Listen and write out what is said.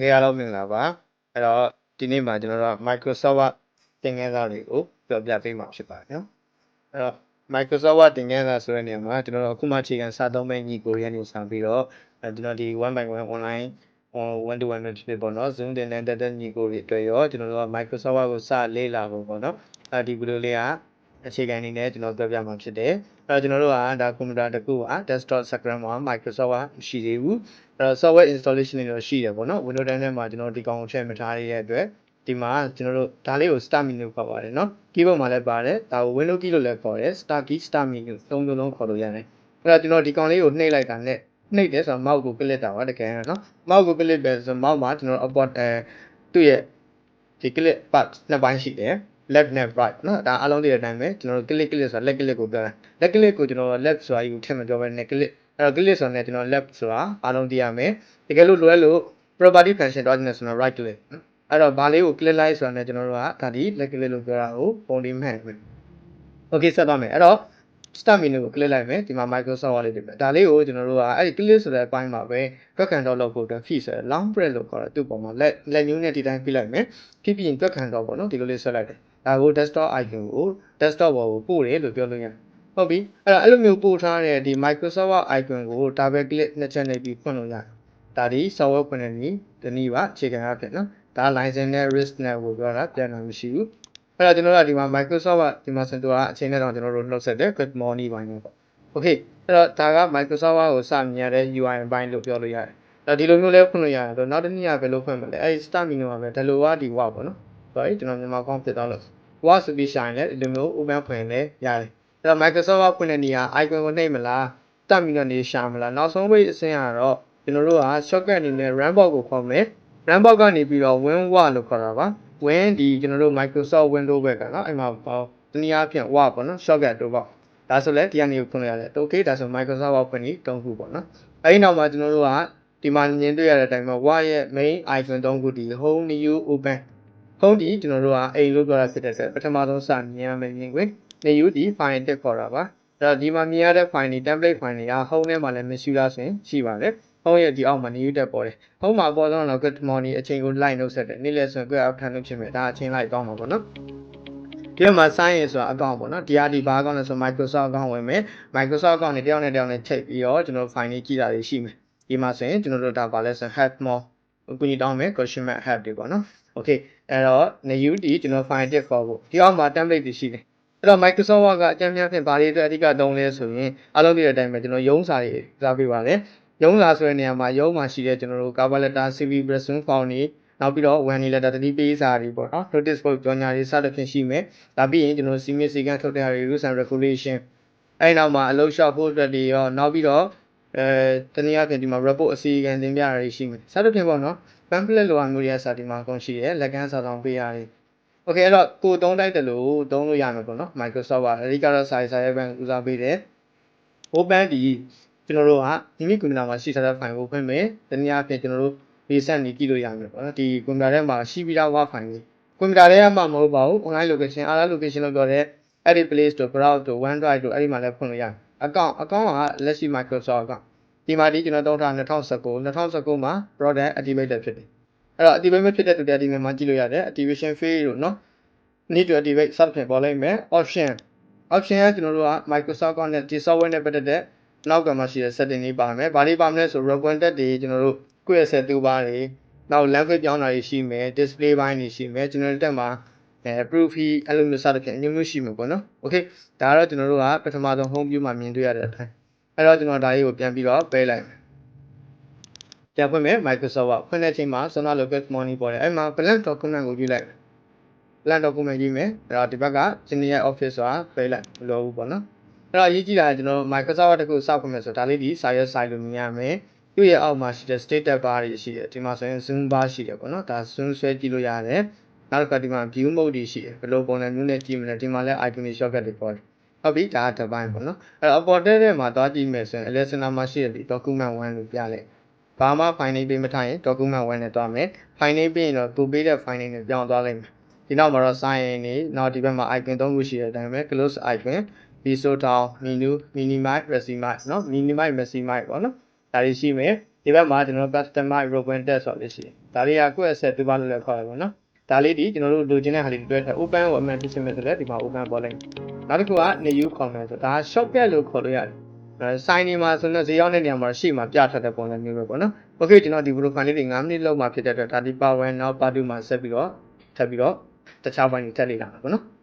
ငယ်အားလုံးမင်္ဂလာပါအဲ့တော့ဒီနေ့မှာကျွန်တော်တို့က Microsoft Word သင်ခန်းစာတွေကိုပြောပြပေးမှာဖြစ်ပါတယ်နော်အဲ့တော့ Microsoft Word သင်ခန်းစာဆိုတဲ့နေရာမှာကျွန်တော်တို့အခုမှအခြေခံစသုံးမဲ့ညီကိုရနေစပြီးတော့အဲကျွန်တော်ဒီ1 by 1 online one to one နဲ့ဖြစ်ပေါ့နော် Zoom တင်တဲ့တက်တဲ့ညီကိုတွေအတွက်ရောကျွန်တော်တို့က Microsoft Word ကိုစလေ့လာဖို့ပေါ့နော်အဲဒီဗီဒီယိုလေးက အခြေခံအနေနဲ့ကျွန်တော်ပြောပြမှာဖြစ်တယ်အဲ့တော့ကျွန်တော်တို့ကဒါကွန်ပျူတာတစ်ခုက desktop screen မှာ Microsoft Word မရှိသေးဘူးအဲ့တော့ software installation တွေတော့ရှိတယ်ပေါ့နော် Windows 10ထဲမှာကျွန်တော်ဒီကောင်ကိုထည့်မထားရတဲ့အတွက်ဒီမှာကျွန်တော်တို့ဒါလေးကို start menu ခေါ်ပါတယ်နော် keyboard မှာလည်းပါတယ်ဒါကို window key လို့လည်းခေါ်တယ် start key start menu သုံးမျိုးလုံးခေါ်လို့ရတယ်အဲ့တော့ကျွန်တော်ဒီကောင်လေးကိုနှိပ်လိုက်တာနဲ့နှိပ်တယ်ဆိုတော့ mouse ကို click တာပါတကယ်နော် mouse ကို click ပဲဆိုတော့ mouse မှာကျွန်တော် upward အဲသူ့ရဲ့ဒီ click part နှစ်ပိုင်းရှိတယ် left နဲ့ right နော်ဒါအားလုံးသိတဲ့အတိုင်းပဲကျွန်တော်တို့ click click ဆိုတာ left click ကိုပြောတာ left click ကိုကျွန်တော် left ဆိုတာယူထည့်မပြောဘဲနဲ့ click အဲ့တော့ click ဆိုတာနဲ့ကျွန်တော် left ဆိုတာအားလုံးသိရမယ်တကယ်လို့လွယ်လို့ property function တော့နေဆိုတော့ right click အဲ့တော့ဘာလေးကို click လိုက်ဆိုတာနဲ့ကျွန်တော်တို့ကဒါဒီ left click လို့ပြောတာကိုပုံလေးမှန်ပြီ okay ဆက်သွားမယ်အဲ့တော့ start menu ကို click လိုက်မယ်ဒီမှာ Microsoft Word လေးတွေပဲဒါလေးကိုကျွန်တော်တို့ကအဲ့ဒီ click ဆိုတဲ့အပိုင်းမှာပဲ drag and drop လုပ်ဖို့အတွက် feed ဆိုတဲ့ long press လို့ခေါ်တာသူ့ပုံမှာလက်လက်ညှိုးနဲ့ဒီတိုင်းဖိလိုက်မယ်ဖိပြီးရင် drag and drop ပေါ့နော်ဒီလိုလေးဆက်လိုက်တယ် ဒါကို desktop icon ကို desktop ပေါ်ကိုပို့တယ်လို့ပြောလို့ရတယ်ဟုတ်ပြီအဲ့တော့အဲ့လိုမျိုးပို့ထားတဲ့ဒီ Microsoft Word icon ကို double click နှစ်ချက်နဲ့ပြီးဖွင့်လို့ရတယ်ဒါဒီ software ဖွင့်တဲ့နည်းဒီနည်းပါအခြေခံအဖြစ်နော်ဒါ license နဲ့ risk နဲ့ကိုပြောတာပြန်တာမရှိဘူးအဲ့တော့ကျွန်တော်တို့ကဒီမှာ Microsoft ကဒီမှာစင်တူကအချိန်နဲ့တော့ကျွန်တော်တို့နှုတ်ဆက်တယ် good morning ပိုင်းပေါ့ okay အဲ့တော့ဒါက Microsoft Word ကိုစမြင်ရတဲ့ UI ဘိုင်းလို့ပြောလို့ရတယ်။ဒါဒီလိုမျိုးလဲဖွင့်လို့ရတယ်ဆိုတော့နောက်တစ်နည်းကဘယ်လိုဖွင့်မလဲ။အဲဒီ start menu မှာပဲဒါလိုကဒီ Word ပေါ့နော်။ sorry ကျွန်တော်မြန်မာကောင်းဖြစ်သွားလို့ Word ဆိုပြီးရှာရင်လည်းဒီလိုမျိုး open ဖွင့်လဲရတယ်။အဲ့တော့ Microsoft Word ဖွင့်တဲ့နေရာ icon ကိုနှိပ်မလား။ start menu ကနေရှာမလား။နောက်ဆုံး page အဆင့်ကတော့ကျွန်တော်တို့က shortcut အနေနဲ့ run box ကိုခေါ်မယ်။ run box ကနေပြီးတော့ win Word လို့ခေါ်တာပါ။ win ဒီကျွန်တော်တို့ Microsoft Windows ဘက်ကနော်အဲ့မှာပေါ့တနည်းအားဖြင့် Word ပေါ့နော် shortcut တို့ပေါ့။ဒါဆိုလဲဒီကနေဖွင့်လို့ရတယ်။ okay ဒါဆို Microsoft Word ဖွင့်ပြီးတုံးခုပေါ့နော်။အဲဒီနောက်မှာကျွန်တော်တို့ကဒီမှာမြင်တွေ့ရတဲ့အတိုင်းမှာ Word ရဲ့ main icon သုံးခုဒီ home new open home ဒီကျွန်တော်တို့ကအိမ်လို့ပြောတာဖြစ်တဲ့အတွက်ပထမဆုံးစမြင်ရမယ်မြင်ခွင့် new ဒီ file တက်ခေါ်တာပါ။အဲ့တော့ဒီမှာမြင်ရတဲ့ file တွေ template file တွေက home ထဲမှာလည်းမရှိလားဆိုရင်ရှိပါတယ်။ home ရဲ့ဒီအောက်မှာ new တက်ပေါ်တယ်။ home မှာပေါ်တော့တော့ good morning အချိန်ကို line နှုတ်ဆက်တယ်။နေ့လည်ဆိုရင် good afternoon လို့ဖြစ်မယ်။ဒါအချိန်လိုက်တောင်းမှာပေါ့နော်။ဒီမှာ sign in ဆိုတာ account ပေါ့နော်ဒီဟာဒီဘာ account လဲဆို Microsoft account ဝင်မယ် Microsoft account နဲ့တယောက်နဲ့တယောက်နဲ့ချိန်ပြီးတော့ကျွန်တော် file လေးကြည့်တာတွေရှိမယ်ဒီမှာဆိုရင်ကျွန်တော်တို့ဒါပါလဲဆို help more အခုညီတောင်းမယ် question mark help တွေပေါ့နော် okay အဲ့တော့ new ဒီကျွန်တော် file တက်ခေါ်ဖို့ဒီအောက်မှာ template တွေရှိတယ်အဲ့တော့ Microsoft Word ကအကြမ်းများဖြင့်ဘာတွေအတွက်အဓိကသုံးလဲဆိုရင်အားလုံးသိတဲ့အတိုင်းပဲကျွန်တော်ရုံးစာတွေစားပေးပါတယ်ရုံးစာဆိုတဲ့နေရာမှာရုံးမှာရှိတဲ့ကျွန်တော်တို့ cover letter CV resume form တွေနောက်ပြီးတော့ one letter တတိပေးစာတွေပေါ့နော် notice board ကြော်ညာတွေစသဖြင့်ရှိမယ်ဒါပြီးရင်ကျွန်တော်စီမင်းစီကန်းထုတ်တဲ့ဟာတွေ rules and regulation အဲ့နောက်မှာအလုပ်လျှောက်ဖို့အတွက်တွေရောနောက်ပြီးတော့ အဲတနည်းအားဖြင့်ဒီမှာ report အစီအကံတင်ပြတာတွေရှိမယ်စသဖြင့်ပေါ့နော် pamphlet လိုအပ်မျိုးတွေကစာဒီမှာအကုန်ရှိတယ်လက်ကမ်းစာဆောင်ပေးရတယ် Okay အဲ့တော့ကိုသုံးတိုက်တယ်လို့သုံးလို့ရမယ်ပေါ့နော် Microsoft ကအဓိကတော့စာရေးစာရေးဘန်ဦးစားပေးတယ် Open ဒီကျွန်တော်တို့ကဒီမိကွန်ပျူတာမှာရှိထားတဲ့ file ကိုဖွင့်မယ်တနည်းအားဖြင့်ကျွန်တော်တို့ reset နေကြည့်လို့ရမယ်ပေါ့နော်ဒီကွန်ပျူတာထဲမှာရှိပြီးသား Word file တွေကွန်ပျူတာထဲမှာမဟုတ်ပါဘူး online location other location လို့ပြောတဲ့ edit place တို့ browse တို့ OneDrive တို့အဲ့ဒီမှာလည်းဖွင့်လို့ရတယ် account account ကလက်ရှိ Microsoft account ဒီမှာဒီကျွန်တော်တုံးထား2019 2019မှာ product activated ဖြစ်တယ်အဲ့တော့ activate မဖြစ်တဲ့တူတဲ့ဒီမှာကြည့်လို့ရတယ် activation phase တို့နော် need to activate စသဖြင့်ပေါ်လိုက်မယ် option option ကကျွန်တော်တို့က Microsoft ကနဲ့ဒီ software နဲ့ပတ်သက်တဲ့နောက်ကမှရှိတဲ့ setting တွေပါမယ်။ဘာတွေပါမလဲဆို recommended တွေကျွန်တော်တို့ quick access တူပါတယ်။နောက် language ပြောင်းတာတွေရှိမယ်။ display ဘိုင်းတွေရှိမယ်။ general တက်မှာ အဲ proof အဲ့လိုမျိုးစသဖြင့်အမျိုးမျိုးရှိမှာပေါ့နော်။ okay ဒါကတော့ကျွန်တော်တို့ကပထမဆုံး home view မှာမြင်တွေ့ရတဲ့အတိုင်းအဲ့တော့ကျွန်တော်ဒါလေးကိုပြန်ပြီးတော့ပေးလိုက်မယ်။ပြန်ဖွင့်မယ် Microsoft ကဖွင့်တဲ့အချိန်မှာ Sona Local Morning ပေါ်တယ်။အဲ့မှာ blank document ကိုယူလိုက်မယ်။ blank document ရေးမယ်အဲ့တော့ဒီဘက်က senior office ဆိုတာပေးလိုက်မလိုဘူးပေါ့နော်အဲ့တော့အရေးကြီးတာကကျွန်တော် Microsoft တခုစောက်ခွင့်မယ်ဆိုဒါလေးဒီ site site လို့မြင်ရမယ်သူ့ရဲ့အောက်မှာရှိတဲ့ status bar တွေရှိတယ်ဒီမှာဆိုရင် zoom bar ရှိတယ်ပေါ့နော်ဒါ zoom ဆွဲကြည့်လို့ရတယ် နောက်တစ်ခါဒီမှာ view mode တွေရှိတယ်ဘယ်လိုပုံစံမျိုးနဲ့ကြည့်မလဲဒီမှာလည်း icon တွေ shortcut တွေပေါ်တယ်ဟုတ်ပြီဒါကတစ်ပိုင်းပေါ့နော်အဲ့တော့ app တဲ့ထဲမှာသွားကြည့်မယ်ဆိုရင် listener မှာရှိတဲ့ဒီ document 1လို့ပြလိုက်ဘာမှ file name ပေးမထားရင် document 1နဲ့သွားမယ် file name ပေးရင်တော့သူပေးတဲ့ file name နဲ့ပြောင်းသွားလိမ့်မယ်ဒီနောက်မှာတော့ sign in နေနောက်ဒီဘက်မှာ icon ၃ခုရှိတဲ့အတိုင်းပဲ close icon visual down menu minimize maximize เนาะ minimize maximize ပေါ့နော်ဒါတွေရှိမယ် ဒီဘက်မှာကျွန်တော်တို့ customer European test ဆိုလို့ရှိရင်ဒါလေးကကိုယ့် asset ဒီပါလို့လည်းခေါ်ရပါတော့နော် ဒါလေးဒီကျွန်တော်တို့လိုချင်တဲ့ဟာလေးတွေတွဲထား open ကိုအမှန်ဖြစ်ချင်မယ်ဆိုလည်းဒီမှာ open ပေါ်လိုက်နောက်တစ်ခုက new comment ဆိုဒါ shortcut လို့ခေါ်လို့ရတယ်အဲ sign နေမှာဆိုတော့ဈေးရောက်တဲ့နေရာမှာရှေ့မှာပြထားတဲ့ပုံစံမျိုးပဲပေါ့နော် okay ကျွန်တော်ဒီ profile လေးတွေ9မိနစ်လောက်မှဖြစ်တဲ့အတွက်ဒါဒီ power နောက် part 2မှာဆက်ပြီးတော့ထပ်ပြီးတော့တခြားဘိုင်းတွေတက်လေ့လာမှာပေါ့နော်